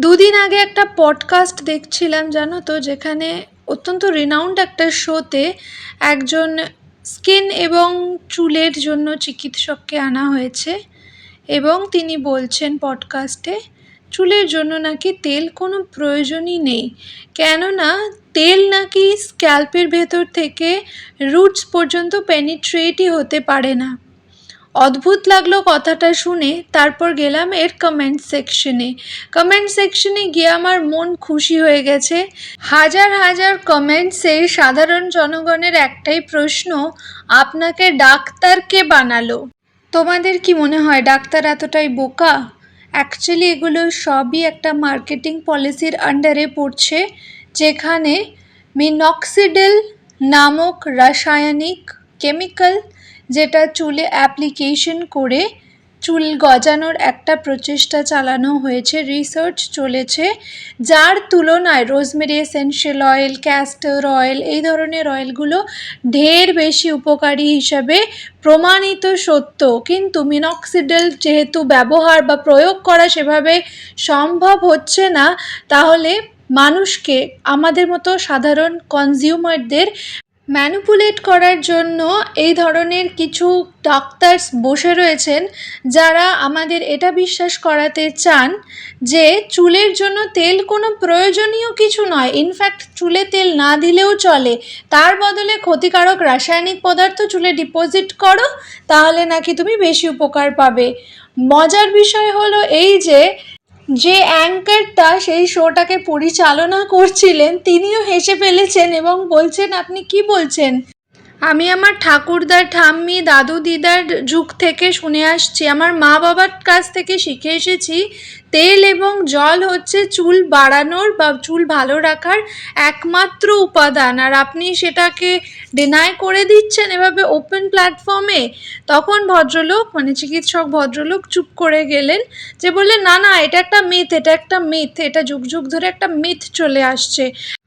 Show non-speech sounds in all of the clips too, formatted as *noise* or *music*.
দুদিন আগে একটা পডকাস্ট দেখছিলাম, জানো তো, যেখানে অত্যন্ত রিনাউন্ড একটা শোতে একজন স্কিন এবং চুলের জন্য চিকিৎসককে আনা হয়েছে এবং তিনি বলছেন পডকাস্টে চুলের জন্য নাকি তেল কোনো প্রয়োজনই নেই। কেননা, তেল নাকি স্ক্যাল্পের ভেতর থেকে রুটস পর্যন্ত পেনিট্রেটই হতে পারে না। অদ্ভুত লাগল কথাটা শুনে, তারপর গেলাম এর কমেন্ট সেকশনে কমেন্ট সেকশনে গিয়ে আমার মন খুশি হয়ে গেছে। হাজার হাজার কমেন্টসে সাধারণ জনগণের একটাই প্রশ্ন, আপনাকে ডাক্তার কে বানালো? তোমাদের কি মনে হয় ডাক্তার এতটাই বোকা? অ্যাকচুয়ালি এগুলো সবই একটা মার্কেটিং পলিসির আন্ডারে পড়ছে, যেখানে মিনক্সিডেল নামক রাসায়নিক কেমিক্যাল যেটা চুলে অ্যাপ্লিকেশন করে চুল গজানোর একটা প্রচেষ্টা চালানো হয়েছে রিসার্চ চলেছে, যার তুলনায় rosemary essential oil castor oil এই ধরনের অয়েলগুলো ঢের বেশি উপকারী হিসাবে প্রমাণিত সত্য। কিন্তু মিনক্সিডেল যেহেতু ব্যবহার বা প্রয়োগ করা সেভাবে সম্ভব হচ্ছে না, তাহলে মানুষকে, আমাদের মতো সাধারণ কনজিউমারদের ম্যানুপুলেট করার জন্য এই ধরনের কিছু ডক্টরস বসে রয়েছেন যারা আমাদের এটা বিশ্বাস করাতে চান যে চুলের জন্য তেল কোনো প্রয়োজনীয় কিছু নয়। ইনফ্যাক্ট চুলে তেল না দিলেও চলে। তার বদলে ক্ষতিকারক রাসায়নিক পদার্থ চুলে ডিপোজিট করো, তাহলে নাকি তুমি বেশি উপকার পাবে। মজার বিষয় হলো এই যে যে অ্যাঙ্কারটা সেই শোটাকে পরিচালনা করছিলেন তিনিও হেসে ফেলেছেন এবং বলছেন আপনি কি বলছেন? আমি আমার ঠাকুরদার, ঠাম্মি, দাদু, দিদার যুগ থেকে শুনে আসছি। আমার মা বাবার কাছ থেকে শিখে এসেছি, তেল এবং জল হচ্ছে চুল বাড়ানোর বা চুল ভালো রাখার একমাত্র উপাদান। আর আপনি সেটাকে ডিনাই করে দিচ্ছেন এভাবে ওপেন প্ল্যাটফর্মে তখন ভদ্রলোক মানে চিকিৎসক ভদ্রলোক চুপ করে গেলেন যে বললেন, না না, এটা একটা মিথ এটা একটা মিথ এটা যুগ যুগ ধরে একটা মিথ চলে আসছে।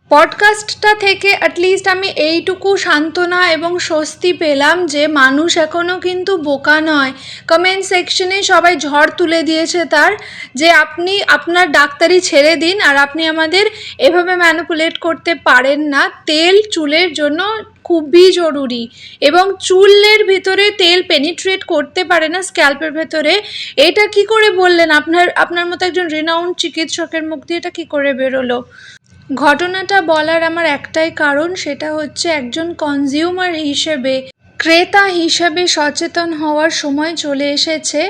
পডকাস্টটা থেকে অ্যাটলিস্ট আমি এইটুকু সান্ত্বনা এবং স্বস্তি পেলাম যে মানুষ এখনও কিন্তু বোকা নয়। কমেন্ট সেকশনে সবাই ঝড় তুলে দিয়েছে তার যে আপনি আপনার ডাক্তারি ছেড়ে দিন আর আপনি আমাদের এভাবে ম্যানুপুলেট করতে পারেন না। তেল চুলের জন্য খুবই জরুরি এবং চুলের ভিতরে তেল পেনিট্রেট করতে পারে না স্ক্যাল্পের ভেতরে। এটা কি করে বললেন? আপনার আপনার মতো একজন রিনাউন্ড চিকিৎসকের মুখ দিয়ে এটা কী করে বেরোলো? ঘটনাটা বলার আমার একটাই কারণ, সেটা হচ্ছে একজন কনজিউমার হিসেবে, ক্রেতা হিসেবে সচেতন হওয়ার সময় চলে এসেছে।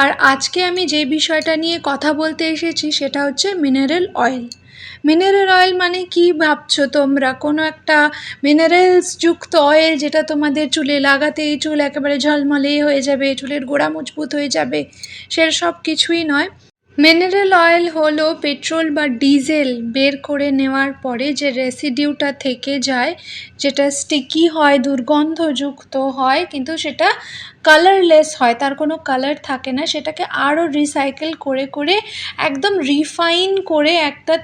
আর আজকে আমি যে বিষয়টা নিয়ে কথা বলতে এসেছি, সেটা হচ্ছে মিনারেল অয়েল মিনারেল অয়েল মানে কি ভাবছ তোমরা? কোনো একটা মিনারেলস যুক্ত অয়েল যেটা তোমাদের চুলে লাগাতেই চুল একেবারে ঝলমলে হয়ে যাবে, চুলের গোড়া মজবুত হয়ে যাবে সেসব কিছুই নয়। মিনারেল অয়েল হলো পেট্রোল বা ডিজেল বের করে নেওয়ার পরে যে রেসিডিউটা থেকে যায়, যেটা স্টিকি হয়, দুর্গন্ধযুক্ত হয়, কিন্তু সেটা কালারলেস হয়, তার কোনো কালার থাকে না। সেটাকে আরও রিসাইকেল করে করে একদম রিফাইন করে একটা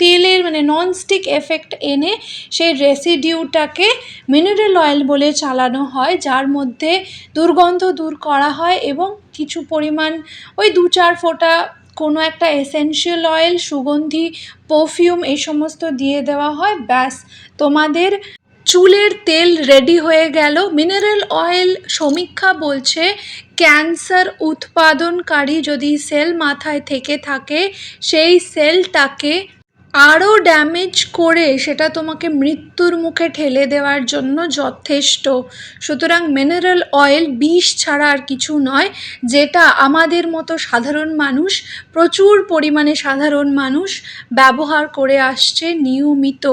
তেলের মানে ননস্টিক এফেক্ট এনে সেই রেসিডিউটাকে মিনারেল অয়েল বলে চালানো হয়, যার মধ্যে দুর্গন্ধ দূর করা হয় এবং কিছু পরিমাণ ওই দু চার ফোঁটা কোনো একটা এসেনশিয়াল অয়েল সুগন্ধি পারফিউম এই সমস্ত দিয়ে দেওয়া হয়, ব্যাস। তোমাদের চুলের তেল রেডি হয়ে গেল। মিনারেল অয়েল সমীক্ষা বলছে ক্যান্সার উৎপাদনকারী যদি সেল মাথায় থেকে থাকে, সেই সেলটাকে আরও ড্যামেজ করে সেটা তোমাকে মৃত্যুর মুখে ঠেলে দেওয়ার জন্য যথেষ্ট। সুতরাং মিনারেল অয়েল বিষ ছাড়া আর কিছু নয়, যেটা আমাদের মতো সাধারণ মানুষ, প্রচুর পরিমাণে সাধারণ মানুষ ব্যবহার করে আসছে নিয়মিত।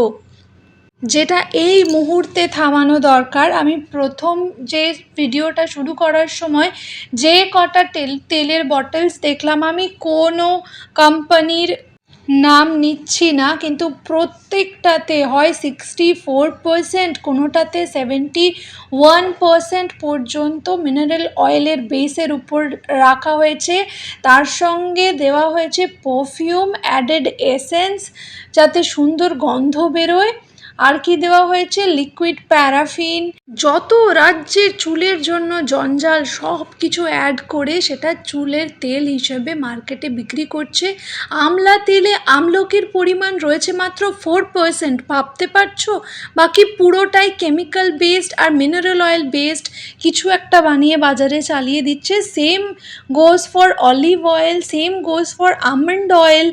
যেটা এই মুহূর্তে থামানো দরকার। আমি প্রথম যে ভিডিওটা শুরু করার সময় যে কটা তেল, তেলের বটলস দেখলাম, আমি কোনো কোম্পানির নাম নিচ্ছি না, কিন্তু প্রত্যেকটাতে হয় সিক্সটি ফোর পারসেন্ট কোনোটাতে সেভেন্টি ওয়ান পারসেন্ট পর্যন্ত মিনারেল অয়েলের বেসের উপর রাখা হয়েছে। তার সঙ্গে দেওয়া হয়েছে পারফিউম অ্যাডেড এসেন্স যাতে সুন্দর গন্ধ বেরোয়। আর কি দেওয়া হয়েছে? লিকুইড প্যারাফিন যত রাজ্যের চুলের জন্য জঞ্জাল সব কিছু অ্যাড করে সেটা চুলের তেল হিসেবে মার্কেটে বিক্রি করছে। আমলা তেলে আমলকির পরিমাণ রয়েছে মাত্র ফোর পার্সেন্ট ভাবতে পারছ? বাকি পুরোটাই কেমিক্যাল বেসড আর মিনারেল অয়েল বেসড কিছু একটা বানিয়ে বাজারে চালিয়ে দিচ্ছে। Same goes for olive oil same goes for almond oil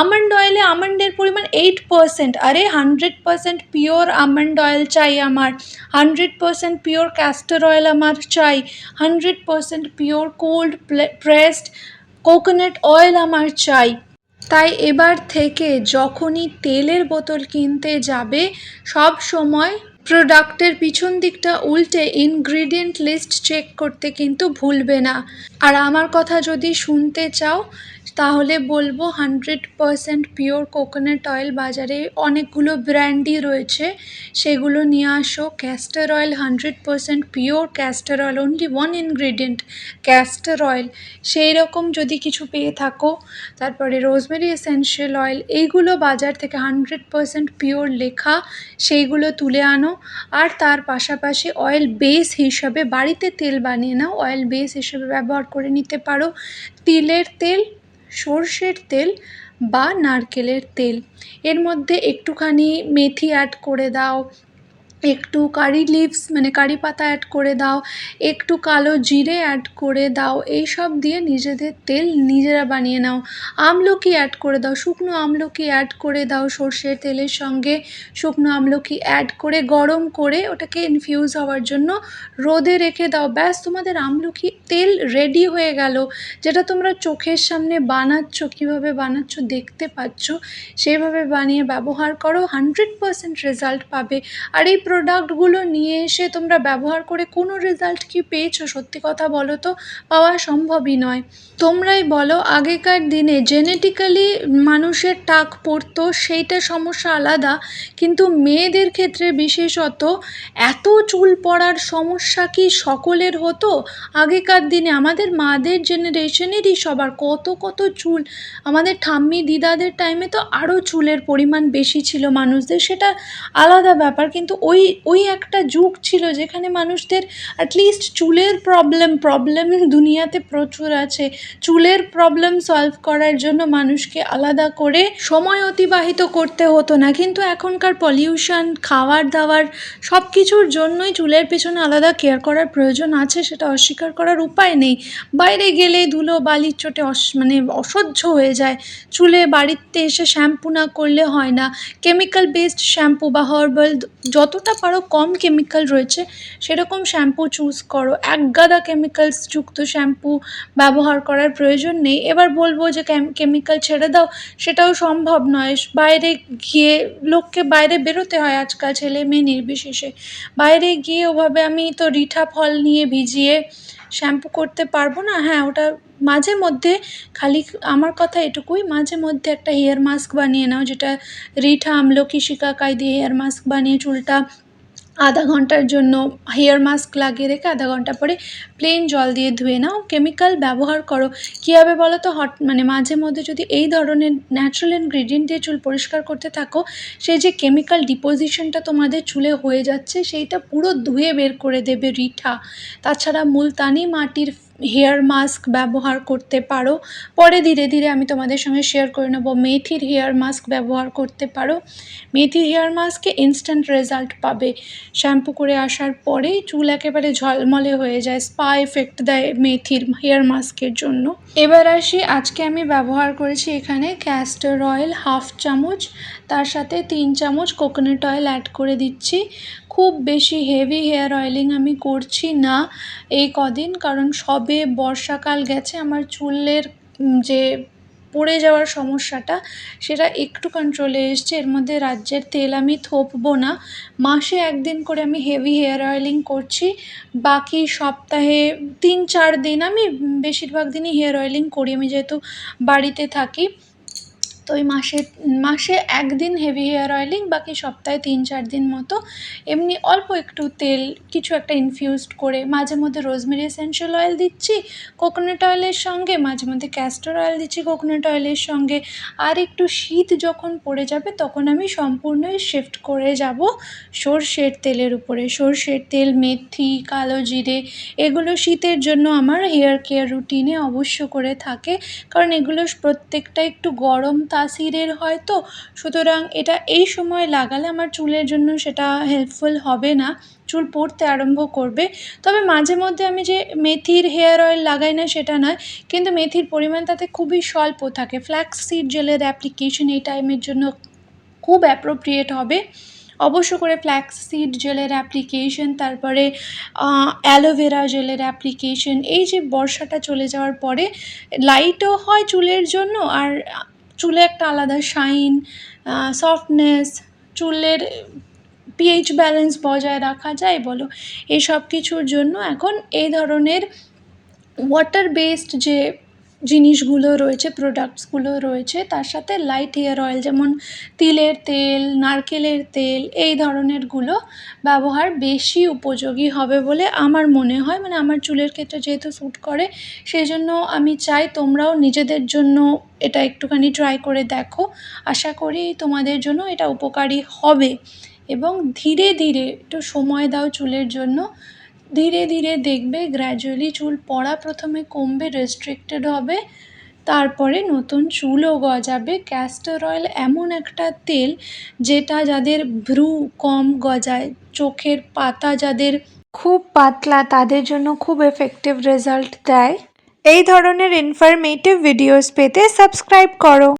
almond অয়েলে আমন্ডের পরিমাণ এইট পার্সেন্ট আরে hundred percent pure almond oil চাই আমার hundred percent pure castor oil আমার চাই hundred percent pure cold pressed coconut oil আমার চাই তাই এবার থেকে যখনই তেলের বোতল কিনতে যাবে, সব সময় প্রোডাক্টের পিছন দিকটা উল্টে ইনগ্রিডিয়েন্ট লিস্ট চেক করতে কিন্তু ভুলবে না। আর আমার কথা যদি শুনতে চাও তাহলে বলব hundred percent pure coconut oil বাজারে অনেকগুলো ব্র্যান্ডই রয়েছে। সেগুলো নিয়ে আসো। Castor oil hundred percent pure castor oil only one ingredient castor oil সেই রকম যদি কিছু পেয়ে থাকো, তারপরে রোজমেরি এসেনশিয়াল অয়েল এইগুলো বাজার থেকে হান্ড্রেড পারসেন্ট পিওর লেখা, সেইগুলো তুলে আনো। আর তার পাশাপাশি অয়েল বেস হিসাবে বাড়িতে তেল বানিয়ে নাও। অয়েল বেস হিসেবে ব্যবহার করে নিতে পারো। তিলের তেল সর্ষের তেল বা নারকেলের তেল। এর মধ্যে একটুখানি মেথি অ্যাড করে দাও একটু কারি লিভস মানে কারি পাতা অ্যাড করে দাও, একটু কালো জিরে অ্যাড করে দাও এই সব দিয়ে নিজেদের তেল নিজেরা বানিয়ে নাও। আমলকি অ্যাড করে দাও, শুকনো আমলকি অ্যাড করে দাও সর্ষের তেলের সঙ্গে। শুকনো আমলকি অ্যাড করে গরম করে ওটাকে ইনফিউজ হওয়ার জন্য রোদে রেখে দাও। ব্যাস, তোমাদের আমলকি তেল রেডি হয়ে গেল। যেটা তোমরা চোখের সামনে বানাচ্ছ, কীভাবে বানাচ্ছ, দেখতে পাচ্ছ সেইভাবে বানিয়ে ব্যবহার করো। হান্ড্রেড পারসেন্ট রেজাল্ট পাবে। আর এই প্রোডাক্টগুলো নিয়ে এসে তোমরা ব্যবহার করে কোনো রেজাল্ট কি পেয়েছ? সত্যি কথা বলো তো, পাওয়া সম্ভবই নয়। তোমরাই বলো, আগেকার দিনে জেনেটিক্যালি মানুষের টাক পড়তো, সেইটা সমস্যা আলাদা। কিন্তু মেয়েদের ক্ষেত্রে বিশেষত এত চুল পড়ার সমস্যা কি সকলের হতো? আগেকার দিনে আমাদের মাদের জেনারেশনেরই সবার কত কত চুল। আমাদের ঠাম্মি দিদাদের টাইমে তো আরও চুলের পরিমাণ বেশি ছিল মানুষদের, সেটা আলাদা ব্যাপার। কিন্তু ওই ওই ওই একটা যুগ ছিল যেখানে মানুষদের অ্যাটলিস্ট চুলের প্রবলেম প্রবলেম *laughs* দুনিয়াতে প্রচুর আছে। চুলের প্রবলেম সলভ করার জন্য মানুষকে আলাদা করে সময় অতিবাহিত করতে হতো না। কিন্তু এখনকার পলিউশন খাওয়ার দাওয়ার সব কিছুর জন্যই চুলের পেছনে আলাদা কেয়ার করার প্রয়োজন আছে, সেটা অস্বীকার করার উপায় নেই। বাইরে গেলে ধুলো বালির চোটে মানে অসহ্য হয়ে যায়। চুলে বাড়িতে এসে শ্যাম্পু না করলে হয় না। কেমিক্যাল বেসড শ্যাম্পু বা হার্বাল যতটা পারো কম কেমিক্যাল রয়েছে, সেরকম শ্যাম্পু চুজ করো। এক গাদা কেমিক্যালস যুক্ত শ্যাম্পু ব্যবহার করার প্রয়োজন নেই। এবার বলব যে কেমিক্যাল ছেড়ে দাও, সেটাও সম্ভব নয়। বাইরে গিয়ে লোককে বাইরে বেরোতে হয় আজকাল ছেলে মেয়ে নির্বিশেষে। বাইরে গিয়ে ওভাবে আমি তো রিঠা ফল নিয়ে ভিজিয়ে শ্যাম্পু করতে পারব না। হ্যাঁ ওটা মাঝে মধ্যে, খালি আমার কথা এটুকুই, মাঝে মধ্যে একটা হেয়ার মাস্ক বানিয়ে নাও, যেটা রিঠা আমলকি শিকা কায়দি হেয়ার মাস্ক বানিয়ে চুলটা আধা ঘণ্টার জন্য হেয়ার মাস্ক লাগিয়ে রেখে আধা ঘণ্টা পরে প্লেন জল দিয়ে ধুয়ে নাও। কেমিক্যাল ব্যবহার করো। কীভাবে বলো তো? হট মানে মাঝে মধ্যে যদি এই ধরনের ন্যাচারাল ইনগ্রিডিয়েন্ট দিয়ে চুল পরিষ্কার করতে থাকো, সেই যে কেমিক্যাল ডিপোজিশনটা তোমাদের চুলে হয়ে যাচ্ছে, সেইটা পুরো ধুয়ে বের করে দেবে রিঠা। তাছাড়া মুলতানি মাটির হেয়ার মাস্ক ব্যবহার করতে পারো। পরে ধীরে ধীরে আমি তোমাদের সঙ্গে শেয়ার করে নেব মেথির হেয়ার মাস্ক ব্যবহার করতে পারো। মেথির হেয়ার মাস্কে ইনস্ট্যান্ট রেজাল্ট পাবে। শ্যাম্পু করে আসার পরেই চুল একেবারে ঝলমলে হয়ে যায় স্পা এফেক্ট দেয় মেথির হেয়ার মাস্কের জন্য। এবার আসি, আজকে আমি ব্যবহার করেছি এখানে ক্যাস্টার অয়েল হাফ চামচ, তার সাথে তিন চামচ কোকোনাট অয়েল অ্যাড করে দিচ্ছি। খুব বেশি হেভি হেয়ার অয়েলিং আমি করছি না এই কদিন, কারণ সবে বর্ষাকাল গেছে, আমার চুলের যে পড়ে যাওয়ার সমস্যাটা, সেটা একটু কন্ট্রোলে এসছে। এর মধ্যে রাজ্যের তেল আমি থোপবো না। মাসে একদিন করে আমি হেভি হেয়ার অয়েলিং করছি। বাকি সপ্তাহে তিন চার দিন আমি বেশিরভাগ দিনই হেয়ার অয়েলিং করি। আমি যেহেতু বাড়িতে থাকি তো ওই মাসে মাসে একদিন হেভি হেয়ার অয়েলিং বাকি সপ্তাহে তিন, চার দিন মতো এমনি অল্প একটু তেল, কিছু একটা ইনফিউজড করে, মাঝে মধ্যে রোজমেরি এসেনশিয়াল অয়েল দিচ্ছি কোকোনাট অয়েলের সঙ্গে, মাঝে মধ্যে ক্যাস্টর অয়েল দিচ্ছি কোকোনাট অয়েলের সঙ্গে, আর একটু শীত যখন পড়ে যাবে তখন আমি সম্পূর্ণই শিফট করে যাব সর্ষের তেলের উপরে। সর্ষের তেল, মেথি, কালো জিরে, এগুলো শীতের জন্য আমার হেয়ার কেয়ার রুটিনে অবশ্য করে থাকে, কারণ এগুলো প্রত্যেকটা একটু গরম তাসিরের হয় তো। সুতরাং এটা এই সময় লাগালে আমার চুলের জন্য সেটা হেল্পফুল হবে না। চুল পড়তে আরম্ভ করবে। তবে মাঝে মধ্যে আমি যে মেথির হেয়ার অয়েল লাগাই না সেটা নয়, কিন্তু মেথির পরিমাণ তাতে খুবই স্বল্প থাকে। ফ্ল্যাক্স সিড জেলের অ্যাপ্লিকেশন এই টাইমের জন্য খুব অ্যাপ্রোপ্রিয়েট হবে। অবশ্য করে ফ্ল্যাক্স সিড জেলের অ্যাপ্লিকেশন তারপরে অ্যালোভেরা জেলের অ্যাপ্লিকেশন এই যে বর্ষাটা চলে যাওয়ার পরে লাইটও হয় চুলের জন্য, আর চুলে একটা আলাদা শাইন সফটনেস চুলের পিএইচ ব্যালেন্স বজায় রাখা যায় বলো। এই সব কিছুর জন্য এখন এই ধরনের ওয়াটার বেসড যে জিনিসগুলো রয়েছে প্রোডাক্টসগুলো রয়েছে। তার সাথে লাইট হেয়ার অয়েল যেমন তিলের তেল, নারকেলের তেল, এই ধরনেরগুলো ব্যবহার বেশি উপযোগী হবে বলে আমার মনে হয়। মানে আমার চুলের ক্ষেত্রে যেহেতু স্যুট করে সেই জন্য আমি চাই তোমরাও নিজেদের জন্য এটা একটুখানি ট্রাই করে দেখো। আশা করি তোমাদের জন্য এটা উপকারী হবে। এবং ধীরে ধীরে একটু সময় দাও চুলের জন্য। ধীরে ধীরে দেখবে গ্র্যাজুয়ালি চুল পড়া প্রথমে কমবে রেস্ট্রিক্টেড হবে, তারপরে নতুন চুলও গজাবে। ক্যাস্টর অয়েল এমন একটা তেল যেটা যাদের ভ্রু কম গজায়, চোখের পাতা যাদের খুব পাতলা তাদের জন্য খুব এফেক্টিভ রেজাল্ট দেয়। এই ধরনের ইনফরমেটিভ ভিডিওস পেতে সাবস্ক্রাইব করো।